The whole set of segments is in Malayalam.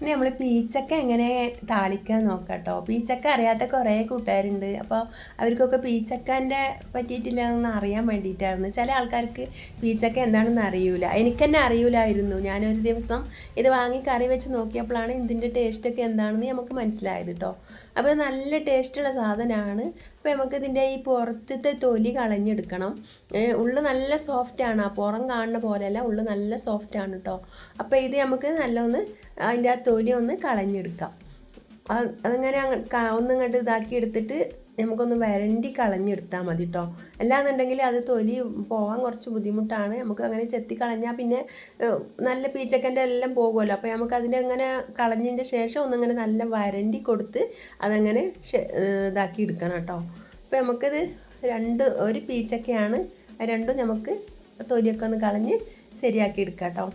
ഇനി നമ്മൾ പീച്ചക്ക എങ്ങനെ താളിക്കാൻ നോക്കാം കേട്ടോ പീച്ചക്ക അറിയാത്ത കുറേ കൂട്ടുകാരുണ്ട്. അപ്പോൾ അവർക്കൊക്കെ പീച്ചക്കന്റെ പറ്റിയിട്ടില്ലെന്ന് അറിയാൻ വേണ്ടിയിട്ടായിരുന്നു. ചില ആൾക്കാർക്ക് പീച്ചക്ക എന്താണെന്ന് അറിയൂല. എനിക്കെന്നെ അറിയൂലായിരുന്നു. ഞാനൊരു ദിവസം ഇത് വാങ്ങി കറി വെച്ച് നോക്കിയപ്പോഴാണ് ഇതിന്റെ ടേസ്റ്റൊക്കെ എന്താണെന്ന് നമുക്ക് മനസ്സിലായത് കേട്ടോ അപ്പോൾ നല്ല ടേസ്റ്റുള്ള സാധനമാണ്. അപ്പോൾ നമുക്ക് ഇതിന്റെ ഈ പുറത്തത്തെ തൊലി കളഞ്ഞെടുക്കണം. ഉള്ളു നല്ല സോഫ്റ്റാണ്. ആ പുറം കാണുന്ന പോലെയല്ല ഉള്ളു നല്ല സോഫ്റ്റാണ് കേട്ടോ അപ്പോൾ ഇത് നമുക്ക് നല്ലൊന്ന് അതിന്റെ തൊലി ഒന്ന് കളഞ്ഞെടുക്കാം അതങ്ങനെ ഒന്നിങ്ങോട്ട് ഇതാക്കി എടുത്തിട്ട് നമുക്കൊന്ന് വരണ്ടി കളഞ്ഞെടുത്താൽ മതി കേട്ടോ അല്ലാന്നുണ്ടെങ്കിൽ അത് തൊലി പോകാൻ കുറച്ച് ബുദ്ധിമുട്ടാണ്. നമുക്ക് അങ്ങനെ ചെത്തി കളഞ്ഞാൽ പിന്നെ നല്ല പീച്ചക്കന്റെ എല്ലാം പോകുമല്ലോ. അപ്പോൾ നമുക്ക് അതിന്റെ അങ്ങനെ കളഞ്ഞതിന്റെ ശേഷം ഒന്നിങ്ങനെ നല്ല വരണ്ടി കൊടുത്ത് അതങ്ങനെ ഇതാക്കി എടുക്കണം കേട്ടോ അപ്പോൾ നമുക്കിത് രണ്ട് ഒരു പീച്ചക്കയാണ്. രണ്ടും നമുക്ക് തൊലിയൊക്കെ ഒന്ന് കളഞ്ഞ് ശരിയാക്കി എടുക്കാം കേട്ടോ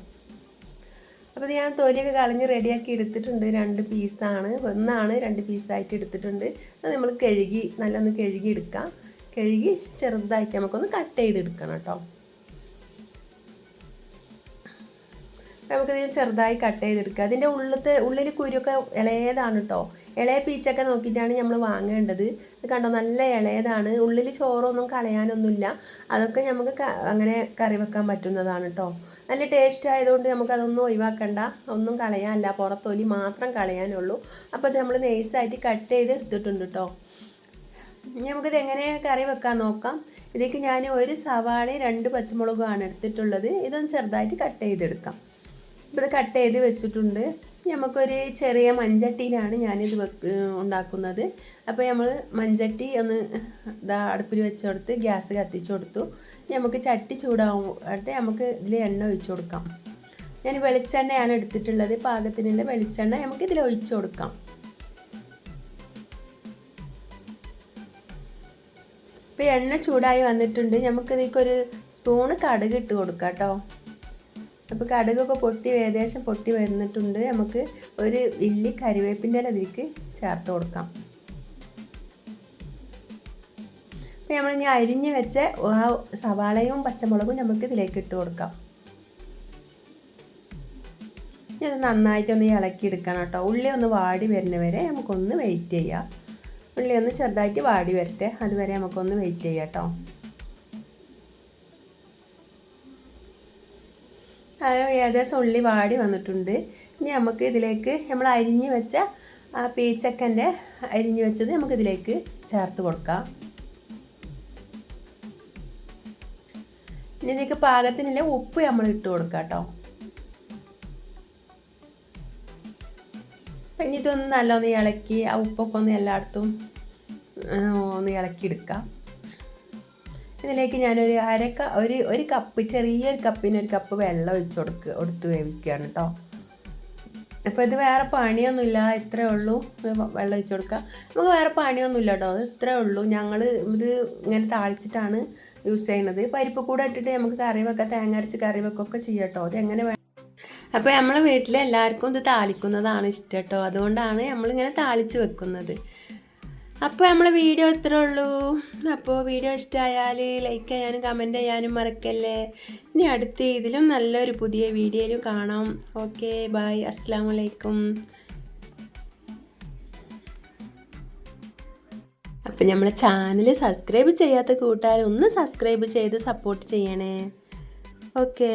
അപ്പോൾ ഞാൻ തൊലിയൊക്കെ കളഞ്ഞ് റെഡിയാക്കി എടുത്തിട്ടുണ്ട്. രണ്ട് പീസാണ് ഒന്നാണ് രണ്ട് പീസായിട്ട് എടുത്തിട്ടുണ്ട്. അത് നമ്മൾ കഴുകി നല്ലൊന്ന് കഴുകി എടുക്കാം. കഴുകി ചെറുതായിട്ട് നമുക്കൊന്ന് കട്ട് ചെയ്തെടുക്കണം കേട്ടോ. നമുക്കിത് ചെറുതായി കട്ട് ചെയ്തെടുക്കുക അതിന്റെ ഉള്ളത്തെ ഉള്ളിൽ കുരുക്കെ ഇളയതാണ് കേട്ടോ. ഇളയ പീച്ചൊക്കെ നോക്കിയിട്ടാണ് നമ്മൾ വാങ്ങേണ്ടത്. ഇത് കണ്ടോ നല്ല ഇളയതാണ്. ഉള്ളിൽ ചോറൊന്നും കളയാനൊന്നുമില്ല. അതൊക്കെ നമുക്ക് അങ്ങനെ കറി വെക്കാൻ പറ്റുന്നതാണ് കേട്ടോ. നല്ല ടേസ്റ്റ് ആയതുകൊണ്ട് നമുക്കതൊന്നും ഒഴിവാക്കണ്ട. ഒന്നും കളയാനല്ല. പുറത്തൊലി മാത്രം കളയാനുള്ളൂ. അപ്പോൾ നമ്മൾ നൈസായിട്ട് കട്ട് ചെയ്ത് എടുത്തിട്ടുണ്ട് കേട്ടോ നമുക്കിത് എങ്ങനെ കറി വെക്കാൻ നോക്കാം. ഇതിലേക്ക് ഞാൻ ഒരു സവാളയും രണ്ട് പച്ചമുളകുമാണ് എടുത്തിട്ടുള്ളത്. ഇതൊന്ന് ചെറുതായിട്ട് കട്ട് ചെയ്തെടുക്കാം. ഇപ്പോൾ ഇത് കട്ട് ചെയ്ത് വെച്ചിട്ടുണ്ട്. നമുക്കൊരു ചെറിയ മൺചട്ടിയിലാണ് ഞാനിത് വെക്ക് ഉണ്ടാക്കുന്നത്. അപ്പോൾ നമ്മൾ മൺചട്ടി ഒന്ന് ഇതാ അടുപ്പിൽ വെച്ച് കൊടുത്ത് ഗ്യാസ് കത്തിച്ച് കൊടുത്തു നമുക്ക് ചട്ടി ചൂടാവട്ടെ നമുക്ക് ഇതിൽ എണ്ണ ഒഴിച്ചു കൊടുക്കാം. ഞാൻ വെളിച്ചെണ്ണയാണ് എടുത്തിട്ടുള്ളത്. പാകത്തിനുള്ള വെളിച്ചെണ്ണ നമുക്ക് ഇതിൽ ഒഴിച്ചു കൊടുക്കാം. ഇപ്പോൾ എണ്ണ ചൂടായി വന്നിട്ടുണ്ട്. നമുക്ക് ഇതിലേക്കൊരു സ്പൂണ് കടുക് ഇട്ട് കൊടുക്കാം കേട്ടോ. അപ്പോൾ കടുകൊക്കെ പൊട്ടി ഏകദേശം പൊട്ടി വരുന്നിട്ടുണ്ട്. നമുക്ക് ഒരു ഇല്ലി കരിവേപ്പിന്റെ അതിലേക്ക് ചേർത്ത് കൊടുക്കാം. അപ്പോൾ നമ്മൾ ഇനി അരിഞ്ഞ് വെച്ച ആ സവാളയും പച്ചമുളകും നമുക്ക് ഇതിലേക്ക് ഇട്ട് കൊടുക്കാം. ഇനി അത് നന്നായിട്ടൊന്ന് ഇളക്കി എടുക്കണം കേട്ടോ. ഉള്ളി ഒന്ന് വാടി വരുന്നവരെ നമുക്കൊന്ന് വെയിറ്റ് ചെയ്യാം. ഉള്ളി ഒന്ന് ചെറുതായിട്ട് വാടി വരട്ടെ. അതുവരെ നമുക്കൊന്ന് വെയിറ്റ് ചെയ്യാം കേട്ടോ. ഏകദേശം ഉള്ളി വാടി വന്നിട്ടുണ്ട്. ഇനി നമുക്ക് ഇതിലേക്ക് നമ്മൾ അരിഞ്ഞു വെച്ച ആ പീച്ചക്കന്റെ അരിഞ്ഞു വെച്ചത് നമുക്ക് ഇതിലേക്ക് ചേർത്ത് കൊടുക്കാം. ഇനി ഇതിലേക്ക് പാകത്തിനുള്ള ഉപ്പ് നമ്മൾ ഇട്ട് കൊടുക്കാം കേട്ടോ. ഇനി ഇതൊന്ന് നല്ലൊന്ന് ഇളക്കി ആ ഉപ്പൊക്കെ ഒന്ന് എല്ലായിടത്തും ഒന്ന് ഇളക്കി എടുക്കാം. ഇതിലേക്ക് ഞാനൊരു ക ഒരു ഒരു കപ്പ് ചെറിയൊരു കപ്പിന് ഒരു കപ്പ് വെള്ളം ഒഴിച്ച് കൊടുക്കുക കൊടുത്ത് വേവിക്കുകയാണ് കേട്ടോ അപ്പോൾ ഇത് വേറെ പണിയൊന്നുമില്ല ഇത്രേ ഉള്ളൂ. വെള്ളം ഒഴിച്ച് കൊടുക്കുക നമുക്ക് വേറെ പണിയൊന്നുമില്ല കേട്ടോ അത് ഇത്രേ ഉള്ളൂ. ഞങ്ങൾ ഇത് ഇങ്ങനെ താളിച്ചിട്ടാണ് യൂസ് ചെയ്യുന്നത്. പരിപ്പ് കൂടെ ഇട്ടിട്ട് നമുക്ക് കറി വെക്കാം തേങ്ങ അരച്ച് കറി വെക്കുകയൊക്കെ ചെയ്യാം കേട്ടോ അത് എങ്ങനെ വേണം അപ്പോൾ നമ്മളെ വീട്ടിൽ എല്ലാവർക്കും ഇത് താളിക്കുന്നതാണ് ഇഷ്ടം കേട്ടോ അതുകൊണ്ടാണ് നമ്മളിങ്ങനെ താളിച്ച് വെക്കുന്നത്. അപ്പോൾ നമ്മളെ വീഡിയോ ഇത്രേ ഉള്ളൂ. അപ്പോൾ വീഡിയോ ഇഷ്ടമായാൽ ലൈക്ക് ചെയ്യാനും കമന്റ് ചെയ്യാനും മറക്കല്ലേ. ഇനി അടുത്ത ഇതിലും നല്ലൊരു പുതിയ വീഡിയോയിലും കാണാം. ഓക്കെ ബൈ അസ്സാം വലൈക്കും അപ്പം നമ്മളെ ചാനൽ സബ്സ്ക്രൈബ് ചെയ്യാത്ത കൂട്ടുകാർ ഒന്ന് സബ്സ്ക്രൈബ് ചെയ്ത് സപ്പോർട്ട് ചെയ്യണേ. ഓക്കേ